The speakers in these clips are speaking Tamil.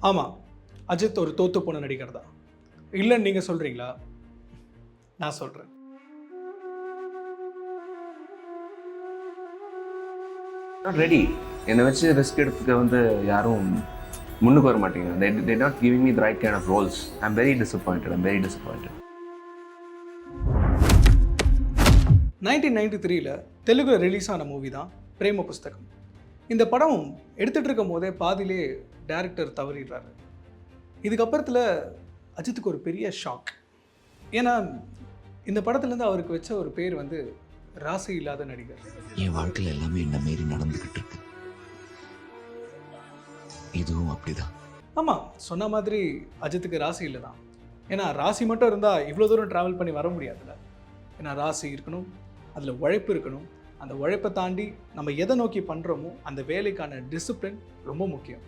ஆமாம் அஜித் ஒரு தோத்து போன நடிகர் தான். இல்லைன்னு நீங்கள் சொல்கிறீங்களா நான் சொல்கிறேன் ரெடி என்னை வச்சு ரிஸ்க் எடுத்துக்க வந்து யாரும் முன்னுக்கு வர மாட்டேங்க they not giving me the right kind of roles I am very disappointed I'm very disappointed nineteen ninety த்ரீல தெலுங்குல ரிலீஸ் ஆன மூவி தான் பிரேம புஸ்தகம். இந்த படம் எடுத்துகிட்டு இருக்கும் போதே பாதியிலே டேரக்டர் தவறிடுறாரு. இதுக்கப்புறத்தில் அஜித்துக்கு ஒரு பெரிய ஷாக் ஏன்னா இந்த படத்துலேருந்து அவருக்கு வச்ச ஒரு பேர் வந்து ராசி இல்லாத நடிகர். என் வாழ்க்கையில் எல்லாமே என்ன மீறி நடந்துகிட்டு இருக்கு? இதுவும் அப்படிதான். ஆமாம் சொன்ன மாதிரி அஜித்துக்கு ராசி இல்லை தான் ஏன்னா ராசி மட்டும் இருந்தால் இவ்வளோ தூரம் ட்ராவல் பண்ணி வர முடியாதுல்ல. ஏன்னா ராசி இருக்கணும் அதில் உழைப்பு இருக்கணும். அந்த உழைப்பை தாண்டி நம்ம எதை நோக்கி பண்ணுறோமோ அந்த வேலைக்கான டிசிப்ளின் ரொம்ப முக்கியம்.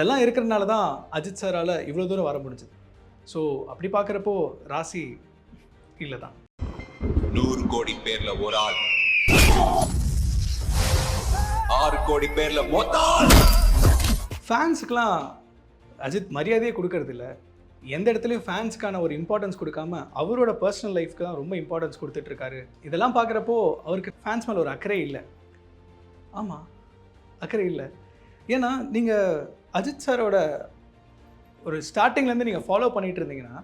இதெல்லாம் இருக்கிறனால தான் அஜித் சாரால் இவ்வளோ தூரம் வர முடிஞ்சது. ஸோ அப்படி பார்க்குறப்போ ராசி இல்லை தான். நூறு கோடி பேர்ல ஒரு ஆள். ஆறு கோடி பேர்ல ஃபேன்ஸுக்கெலாம் அஜித் மரியாதையே கொடுக்கறது இல்ல எந்த இடத்துலையும் ஃபேன்ஸ்க்கான ஒரு இம்பார்ட்டன்ஸ் கொடுக்காம அவரோட பர்சனல் லைஃப்க்கு தான் ரொம்ப இம்பார்ட்டன்ஸ் கொடுத்துட்டு இருக்காரு இதெல்லாம் பார்க்குறப்போ அவருக்கு ஃபேன்ஸ் மேலே ஒரு அக்கறை இல்லை. ஆமாம் அக்கறை இல்லை. ஏன்னா நீங்கள் அஜித் சாரோட ஒரு ஸ்டார்டிங்லேருந்து நீங்கள் ஃபாலோ பண்ணிட்டு இருந்தீங்கன்னா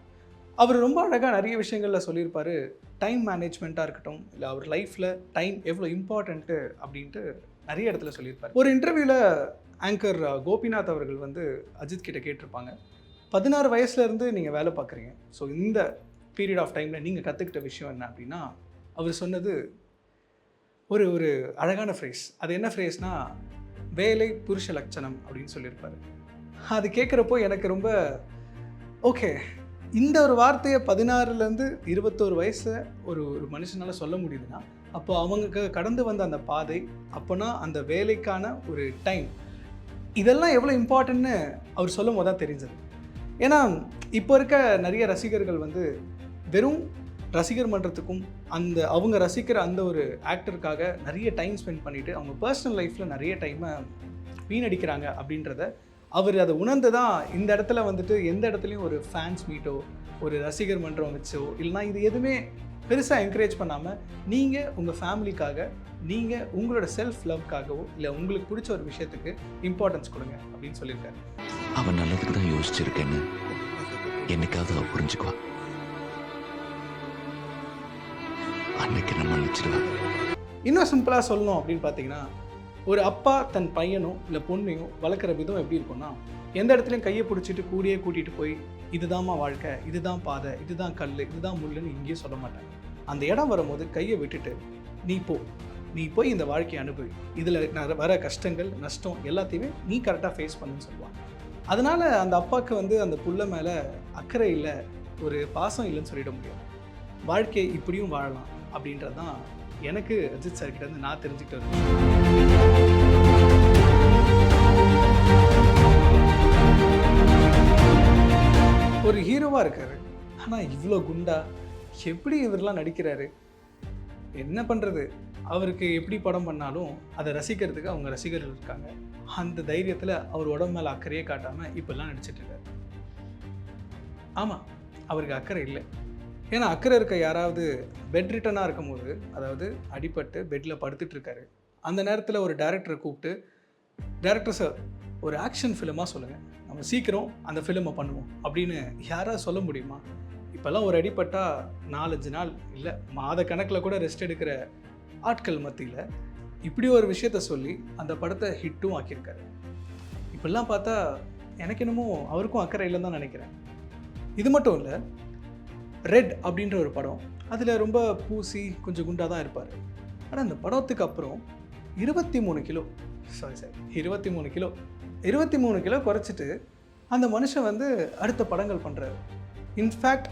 அவர் ரொம்ப அழகாக நிறைய விஷயங்களில் சொல்லியிருப்பார். டைம் மேனேஜ்மெண்ட்டாக இருக்கட்டும் இல்லை அவர் லைஃப்பில் டைம் எவ்வளோ இம்பார்ட்டண்ட்டு அப்படின்ட்டு நிறைய இடத்துல சொல்லியிருப்பார். ஒரு இன்டர்வியூவில் ஆங்கர் கோபிநாத் அவர்கள் வந்து அஜித் கிட்ட கேட்டிருப்பாங்க. பதினாறு வயசுலேருந்து நீங்கள் வேலை பார்க்குறீங்க. ஸோ இந்த பீரியட் ஆஃப் டைமில் நீங்கள் கற்றுக்கிட்ட விஷயம் என்ன அப்படின்னா அவர் சொன்னது ஒரு ஒரு அழகான ஃப்ரேஸ் அது என்ன ஃப்ரேஸ்னால் வேலை புருஷ லட்சணம் அப்படின்னு சொல்லியிருப்பாரு. அது கேட்குறப்போ எனக்கு ரொம்ப ஓகே இந்த ஒரு வார்த்தையை பதினாறுலேருந்து இருபத்தோரு வயசு ஒரு ஒரு மனுஷனால் சொல்ல முடியுதுன்னா அப்போ அவங்களுக்கு கடந்து வந்த அந்த பாதை அப்போனா அந்த வேலைக்கான ஒரு டைம் இதெல்லாம் எவ்வளோ இம்பார்ட்டன்ட்னு அவர் சொல்லும் போது தான் தெரிஞ்சது. ஏன்னா இப்போ இருக்க நிறைய ரசிகர்கள் வந்து வெறும் ரசிகர் மன்றத்துக்கும் அந்த அவங்க ரசிக்கிற அந்த ஒரு ஆக்டருக்காக நிறைய டைம் ஸ்பெண்ட் பண்ணிவிட்டு அவங்க பர்சனல் லைஃப்பில் நிறைய டைமை வீணடிக்கிறாங்க அப்படின்றத அவர் அதை உணர்ந்து தான் இந்த இடத்துல வந்துட்டு எந்த இடத்துலையும் ஒரு ஃபேன்ஸ் மீட்டோ ஒரு ரசிகர் மன்றம் வச்சோ இல்லைனா இது எதுவுமே பெருசாக என்கரேஜ் பண்ணாமல் நீங்கள் உங்கள் ஃபேமிலிக்காக நீங்கள் உங்களோட செல்ஃப் லவ்க்காகவோ இல்லை உங்களுக்கு பிடிச்ச ஒரு விஷயத்துக்கு இம்பார்ட்டன்ஸ் கொடுங்க அப்படின்னு சொல்லியிருக்காரு. அவன் நல்லதுக்கு தான் யோசிச்சிருக்கேன்னு. என்னைக்காவது அவ புரிஞ்சுக்குவா. அன்னைக்கு நம்ம மன்னிச்சிடுவா இன்னும் சிம்பிளாக சொல்லணும் அப்படின்னு பார்த்தீங்கன்னா ஒரு அப்பா தன் பையனோ இல்லை பொண்ணையும் வளர்க்குற விதம் எப்படி இருக்கும்னா எந்த இடத்துலையும் கையை பிடிச்சிட்டு கூடியே கூட்டிகிட்டு போய் இதுதாம்மா வாழ்க்கை இதுதான் பாதை இதுதான் கல் இதுதான் முள்ளுன்னு இங்கேயே சொல்ல மாட்டாங்க. அந்த இடம் வரும்போது கையை விட்டுட்டு நீ போ நீ போய் இந்த வாழ்க்கையை அனுபவி இதில் வர கஷ்டங்கள் நஷ்டம் எல்லாத்தையுமே நீ கரெக்டாக ஃபேஸ் பண்ணுன்னு சொல்லுவாங்க. அதனால் அந்த அப்பாவுக்கு வந்து அந்த புள்ள மேலே அக்கறை இல்லை ஒரு பாசம் இல்லைன்னு சொல்லிட முடியாது. வாழ்க்கையை இப்படியும் வாழலாம். அப்படின்றது தான் எனக்கு அஜித் சார் கிட்ட இருந்து நான் தெரிஞ்சுக்கிட்டு ஒரு ஒரு ஹீரோவாக இருக்கார். ஆனால் இவ்வளோ குண்டா எப்படி இவரெலாம் நடிக்கிறாரு? என்ன பண்ணுறது அவருக்கு எப்படி படம் பண்ணாலும் அதை ரசிக்கிறதுக்கு அவங்க ரசிகர்கள் இருக்காங்க. அந்த தைரியத்தில் அவர் உடம்பு மேலே அக்கறையே காட்டாமல் இப்படிலாம் நடிச்சிட்டு இருக்காரு. ஆமாம் அவருக்கு அக்கறை இல்லை. ஏன்னா அக்கறை இருக்க யாராவது பெட் ரிட்டனாக இருக்கும்போது அதாவது அடிபட்டு பெட்டில் படுத்துட்டு இருக்காரு அந்த நேரத்தில் ஒரு டேரக்டரை கூப்பிட்டு டேரக்டர் சார் ஒரு ஆக்ஷன் ஃபிலிமாக சொல்லுங்கள் நம்ம சீக்கிரம் அந்த ஃபிலிமை பண்ணுவோம். அப்படின்னு யாராவது சொல்ல முடியுமா? இப்போல்லாம் ஒரு அடிப்பட்டால் நாலஞ்சு நாள் இல்லை மாத கணக்கில் கூட ரெஸ்ட் எடுக்கிற ஆட்கள் மத்தியில் இப்படி ஒரு விஷயத்த சொல்லி அந்த படத்தை ஹிட்டும் ஆக்கியிருக்காரு. இப்படிலாம் பார்த்தா எனக்கு என்னமோ அவருக்கும் அக்கறை இல்லைன்னு தான் நினைக்கிறேன். இது மட்டும் இல்லை ரெட் அப்படின்ற ஒரு படம் அதில் ரொம்ப பூசி கொஞ்சம் குண்டாக தான் இருப்பார். ஆனால் அந்த படத்துக்கு அப்புறம் இருபத்தி மூணு கிலோ சாரி சாரி இருபத்தி மூணு கிலோ இருபத்தி மூணு கிலோ குறைச்சிட்டு அந்த மனுஷன் வந்து அடுத்த படங்கள் பண்ணுறாரு இன்ஃபேக்ட்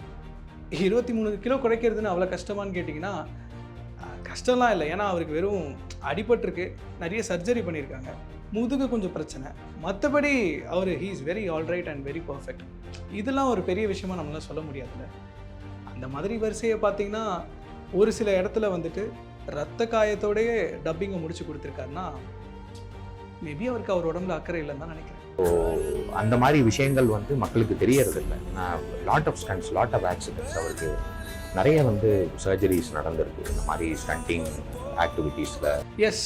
இருபத்தி மூணு கிலோ குறைக்கிறதுன்னு அவ்வளோ கஷ்டமான்னு கேட்டிங்கன்னா கஷ்டம்லாம் இல்லை. ஏன்னா அவருக்கு வெறும் அடிபட்டிருக்கு. நிறைய சர்ஜரி பண்ணியிருக்காங்க. முதுகு கொஞ்சம் பிரச்சனை. மற்றபடி அவர் he is very alright and very perfect இதெல்லாம் ஒரு பெரிய விஷயமா நம்மளால் சொல்ல முடியாதுல்ல. அந்த மாதிரி வரிசையை பார்த்தீங்கன்னா ஒரு சில இடத்துல வந்துட்டு ரத்த காயத்தோடயே டப்பிங்கை முடிச்சு கொடுத்துருக்காருன்னா மேபி அவருக்கு அவர் உடம்புல அக்கறை இல்லைன்னு தான் நினைக்கிறேன். அந்த மாதிரி விஷயங்கள் வந்து மக்களுக்கு தெரியறது இல்லை. நான் lot of stunts lot of accidents அவருக்கு நிறைய வந்து சர்ஜரிஸ் நடந்திருக்கு. இந்த மாதிரி ஸ்டண்டிங் ஆக்டிவிட்டீஸில் எஸ்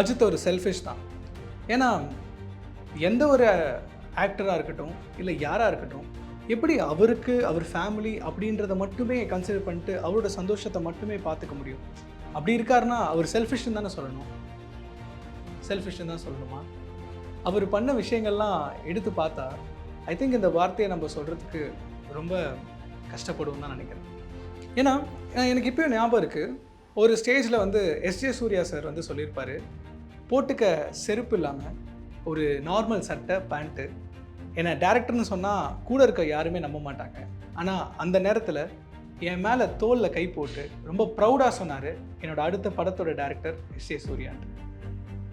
அஜித் ஒரு செல்ஃபிஷ் தான். ஏன்னா எந்த ஒரு ஆக்டராக இருக்கட்டும் இல்லை யாராக இருக்கட்டும் எப்படி அவருக்கு அவர் ஃபேமிலி அப்படின்றத மட்டுமே கன்சிடர் பண்ணிட்டு அவரோட சந்தோஷத்தை மட்டுமே பார்த்துக்க முடியும்? அப்படி இருக்காருன்னா அவர் செல்ஃபிஷ்னு தானே சொல்லணும்? செல்ஃபிஷ்னு தான் சொல்லணுமா? அவர் பண்ண விஷயங்கள்லாம் எடுத்து பார்த்தா ஐ திங்க் இந்த வார்த்தையை நம்ம சொல்கிறதுக்கு ரொம்ப கஷ்டப்படுவோம் தான் நினைக்கிறேன். ஏன்னா எனக்கு இப்போ ஞாபகம் இருக்குது ஒரு ஸ்டேஜில் வந்து எஸ்ஜே சூர்யா சார் வந்து சொல்லியிருப்பார். போட்டுக்க செருப்பு இல்லாமல் ஒரு நார்மல் சட்டை பேண்ட்டு ஏன்னா டேரக்டர்னு சொன்னால் கூட இருக்க யாருமே நம்ப மாட்டாங்க. ஆனால் அந்த நேரத்தில் என் மேலே தோலில் கை போட்டு ரொம்ப ப்ரௌடாக சொன்னார் என்னோட அடுத்த படத்தோட டேரக்டர் எஸ் ஏ சூர்யான்ட்டு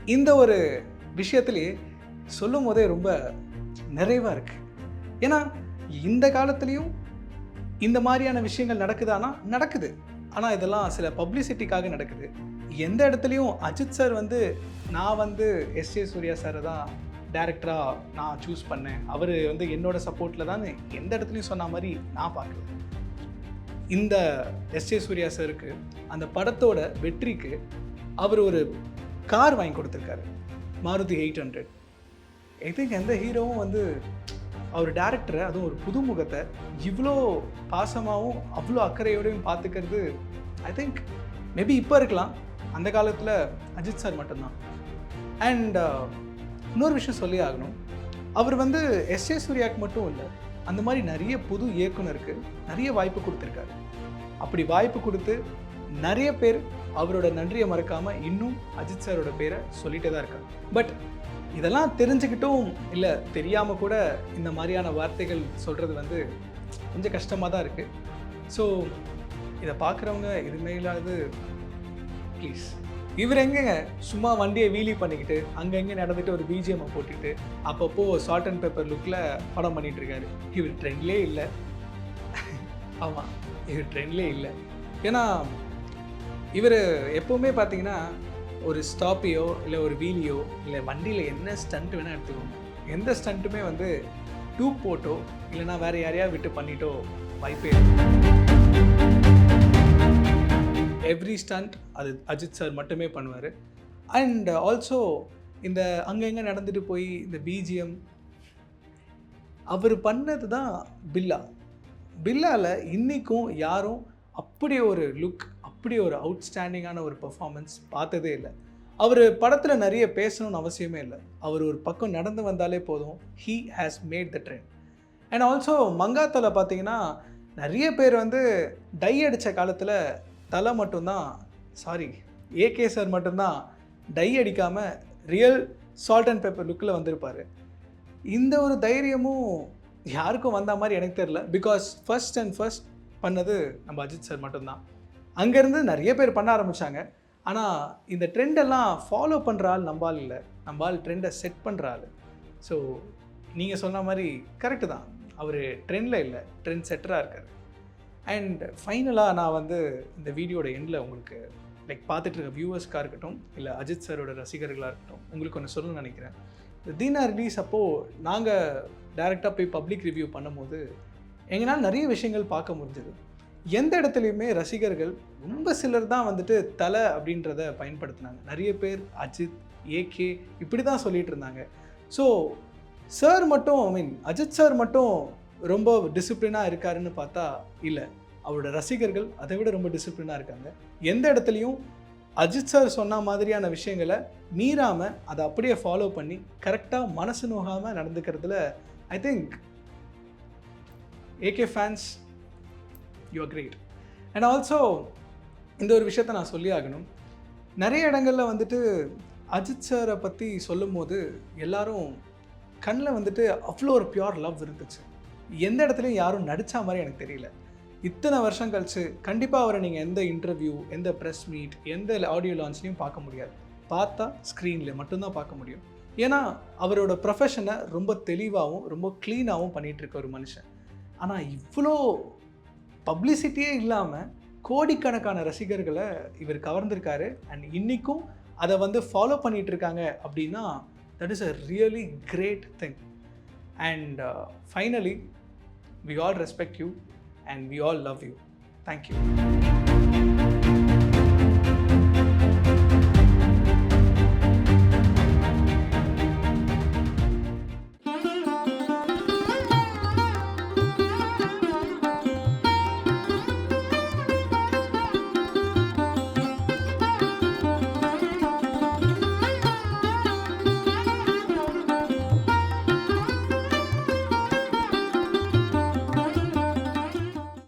இந்த ஒரு விஷயத்துலேயே சொல்லும் போதே ரொம்ப நிறைவாக இருக்குது ஏன்னா இந்த காலத்துலேயும் இந்த மாதிரியான விஷயங்கள் நடக்குதானா? நடக்குது. ஆனால் இதெல்லாம் சில பப்ளிசிட்டிக்காக நடக்குது. எந்த இடத்துலையும் அஜித் சார் வந்து நான் வந்து எஸ் ஏ சூர்யா சாரை தான் டேரக்டராக நான் சூஸ் பண்ணேன். அவர் வந்து என்னோட சப்போர்ட்டில் தான் எந்த இடத்துலையும் சொன்ன மாதிரி நான் பார்க்கல இந்த எஸ் ஏ சூர்யா சாருக்கு அந்த படத்தோட வெற்றிக்கு அவர் ஒரு கார் வாங்கி கொடுத்துருக்காரு. Maruti eight hundred I think எந்த ஹீரோவும் வந்து அவர் டேரக்டரை அதுவும் ஒரு புதுமுகத்தை இவ்வளோ பாசமாகவும் அவ்வளோ அக்கறையோடையும் பார்த்துக்கிறது ஐ திங்க் மேபி இப்போ இருக்கலாம். அந்த காலத்தில் அஜித் சார் மட்டும்தான். அண்ட் இன்னொரு விஷயம் சொல்லி ஆகணும். அவர் வந்து எஸ் ஏ சூர்யாவுக்கு மட்டும் இல்லை அந்த மாதிரி நிறைய புது இயக்குனருக்கு நிறைய வாய்ப்பு கொடுத்துருக்காரு. அப்படி வாய்ப்பு கொடுத்து நிறைய பேர் அவரோட நன்றியை மறக்காமல் இன்னும் அஜித் சாரோட பேரை சொல்லிகிட்டே தான் இருக்காங்க. பட் இதெல்லாம் தெரிஞ்சுக்கிட்டும் இல்லை தெரியாமல் கூட இந்த மாதிரியான வார்த்தைகள் சொல்கிறது வந்து கொஞ்சம் கஷ்டமாக தான் இருக்குது ஸோ இதை பார்க்குறவங்க இதுமேலாவது ப்ளீஸ் இவர் எங்கங்க? சும்மா வண்டியை வீலி பண்ணிக்கிட்டு அங்கங்கே நடந்துட்டு ஒரு பிஜிஎம்மை போட்டுட்டு அப்பப்போ சால்ட் அண்ட் பேப்பர் லுக்கில் படம் பண்ணிட்டு இருக்காரு இவர் ட்ரெண்ட்லேயே இல்லை. ஆமாம் இவர் ட்ரெண்ட்லேயே இல்லை. ஏன்னா இவர் எப்போவுமே பார்த்தீங்கன்னா ஒரு ஸ்டாப்பையோ இல்லை ஒரு வீலியோ இல்லை வண்டியில் என்ன ஸ்டண்ட் வேணால் எடுத்துக்கோங்க. எந்த ஸ்டண்ட்டுமே வந்து டூப் போட்டோ இல்லைன்னா வேறு யாரையா விட்டு பண்ணிட்டோ வாய்ப்பே எவ்ரி ஸ்டண்ட் அது அஜித் சார் மட்டுமே பண்ணுவார். அண்ட் ஆல்சோ uh, இந்த அங்கங்கே நடந்துட்டு போய் இந்த பிஜிஎம் அவர் பண்ணது தான் பில்லா. பில்லாவில் இன்றைக்கும் யாரும் அப்படி ஒரு லுக் அப்படி ஒரு அவுட்ஸ்டாண்டிங்கான ஒரு பெர்ஃபார்மன்ஸ் பார்த்ததே இல்லை. அவர் படத்தில் நிறைய பேசணும்னு அவசியமே இல்லை. அவர் ஒரு பக்கம் நடந்து வந்தாலே போதும். He has made the trend and also மங்காத்தில் பார்த்தீங்கன்னா நிறைய பேர் வந்து டை அடித்த காலத்தில் தலை மட்டும்தான் சாரி ஏகே சார் மட்டும்தான் டை அடிக்காமல் ரியல் சால்ட் அண்ட் பேப்பர் லுக்கில் வந்திருப்பார். இந்த ஒரு தைரியமும் யாருக்கும் வந்த மாதிரி எனக்கு தெரில பிகாஸ் ஃபர்ஸ்ட் அண்ட் ஃபர்ஸ்ட் பண்ணது நம்ம அஜித் சார் மட்டும்தான். அங்கேருந்து நிறைய பேர் பண்ண ஆரம்பித்தாங்க ஆனால் இந்த ட்ரெண்டெல்லாம் ஃபாலோ பண்ணுற ஆள் நம்ம இல்லை. நம்ம ஆள் ட்ரெண்டை செட் பண்ணுற ஆள். ஸோ நீங்கள் சொன்ன மாதிரி கரெக்டு தான். அவர் ட்ரெண்டில் இல்லை ட்ரெண்ட் செட்டராக இருக்கார். அண்ட் ஃபைனலாக நான் வந்து இந்த வீடியோட எண்டில் உங்களுக்கு லைக் பார்த்துட்டு இருக்க வியூவர்ஸ்க்காக இருக்கட்டும் இல்லை அஜித் சாரோட ரசிகர்களாக இருக்கட்டும் உங்களுக்கு ஒன்று சொல்லணும்னு நினைக்கிறேன். தீனா ரிலீஸ் அப்போது நாங்கள் டேரெக்டாக போய் பப்ளிக் ரிவ்யூ பண்ணும்போது எங்களால் நிறைய விஷயங்கள் பார்க்க முடிஞ்சது. எந்த இடத்துலையுமே ரசிகர்கள் ரொம்ப சிலர் தான் வந்துட்டு தலை அப்படின்றத பயன்படுத்தினாங்க. நிறைய பேர் அஜித் ஏகே இப்படி தான் சொல்லிகிட்டு இருந்தாங்க. ஸோ சார் மட்டும் ஐ மீன் அஜித் சார் மட்டும் ரொம்ப டிசிப்ளினாக இருக்காருன்னு பார்த்தா இல்லை. அவரோட ரசிகர்கள் அதை விட ரொம்ப டிசிப்ளினாக இருக்காங்க. எந்த இடத்துலையும் அஜித் சார் சொன்ன மாதிரியான விஷயங்களை மீறாமல் அதை அப்படியே ஃபாலோ பண்ணி கரெக்டாக மனசு நோகாமல் நடந்துக்கிறதுல I think AK fans you are great and also இந்த ஒரு விஷயத்த நான் சொல்லி ஆகணும். நிறைய இடங்களில் வந்துட்டு அஜித் சாரை பற்றி சொல்லும்போது எல்லாரும் கண்ணில் வந்துட்டு அவ்வளோ ஒரு பியோர் லவ் இருந்துச்சு. எந்த இடத்துலையும் யாரும் நடித்த மாதிரி எனக்கு தெரியல. இத்தனை வருஷம் கழிச்சு கண்டிப்பாக அவரை நீங்கள் எந்த இன்டர்வியூ எந்த ப்ரெஸ் மீட் எந்த ஆடியோ லான்ச்லையும் பார்க்க முடியாது. பார்த்தா ஸ்க்ரீனில் மட்டும்தான் பார்க்க முடியும். ஏன்னா அவரோட ப்ரொஃபஷனை ரொம்ப தெளிவாகவும் ரொம்ப க்ளீனாகவும் பண்ணிகிட்ருக்க ஒரு மனுஷன். ஆனால் இவ்வளோ பப்ளிசிட்டியே இல்லாமல் கோடிக்கணக்கான ரசிகர்களை இவர் கவர்ந்திருக்காரு. அண்ட் இன்றைக்கும் அதை வந்து ஃபாலோ பண்ணிகிட்ருக்காங்க இருக்காங்க அப்படின்னா that is a really great thing and finally We all respect you and we all love you. Thank you.